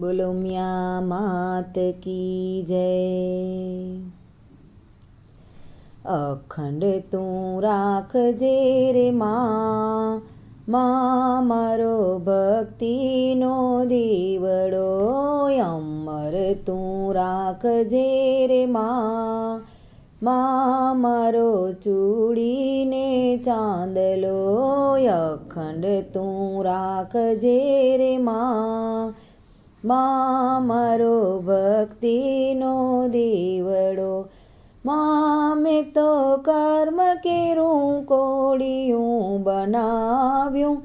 બોલો મ્યા માત કી જય. અખંડ તું રાખજે રે માં મારો ભક્તિનો દીવડો, અમર તું રાખજે રે માં મારો ચૂડીને ચાંદલો, અખંડ તું રાખજે રે માં મારો ભક્તિનો દીવડો. મામે તો કર્મ કેરું કોડિયું બનાવ્યું.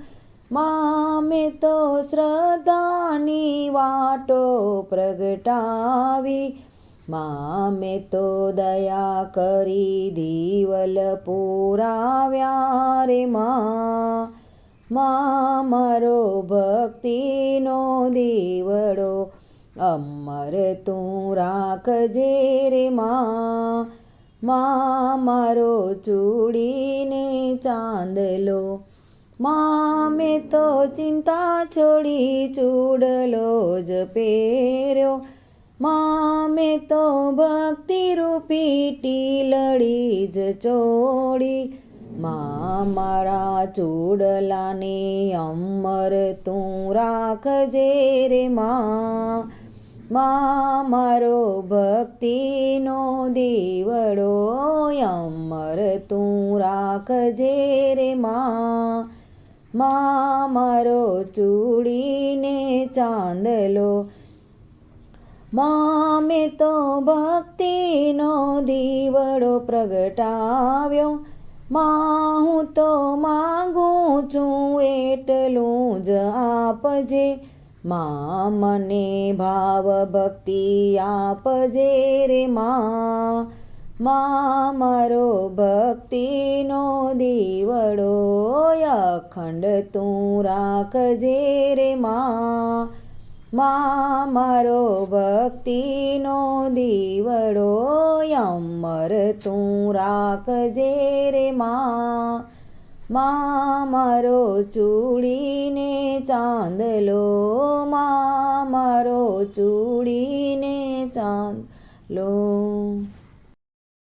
મામે તો શ્રદ્ધાની વાટો પ્રગટાવી. મામે તો દયા કરી, દીવલ પુરાવ્યા રે માં. મારો ભક્તિનો દીવડો, અમર તું રાખજે રે માં. મારો ચૂડીને ચાંદલો મામે તો ચિંતા છોડી ચૂડલો જ પહેર્યો. મામે તો ભક્તિ રૂપી ટીલડી જ ચોડી માં મારા ચૂડલાને અમર તું રાખજે રે માં. માં મારો ભક્તિનો દીવડો, અમર તું રાખજે રે માં. માં મારો ચૂડીને ચાંદલો મામે તો ભક્તિનો દીવડો પ્રગટાવ્યો. માં હું તો માગું છું એટલું જ આપજે. માં મને ભાવ ભક્તિ આપજે રે માં. માં મારો ભક્તિનો દીવડો અખંડ તું રાખજે રે માં. માં મારો ભક્તિનો દીવડો અમર તું રાખજે રે મા. માં મારો ચૂડીને ચાંદલો, મા મારો ચૂડીને ચાંદલો.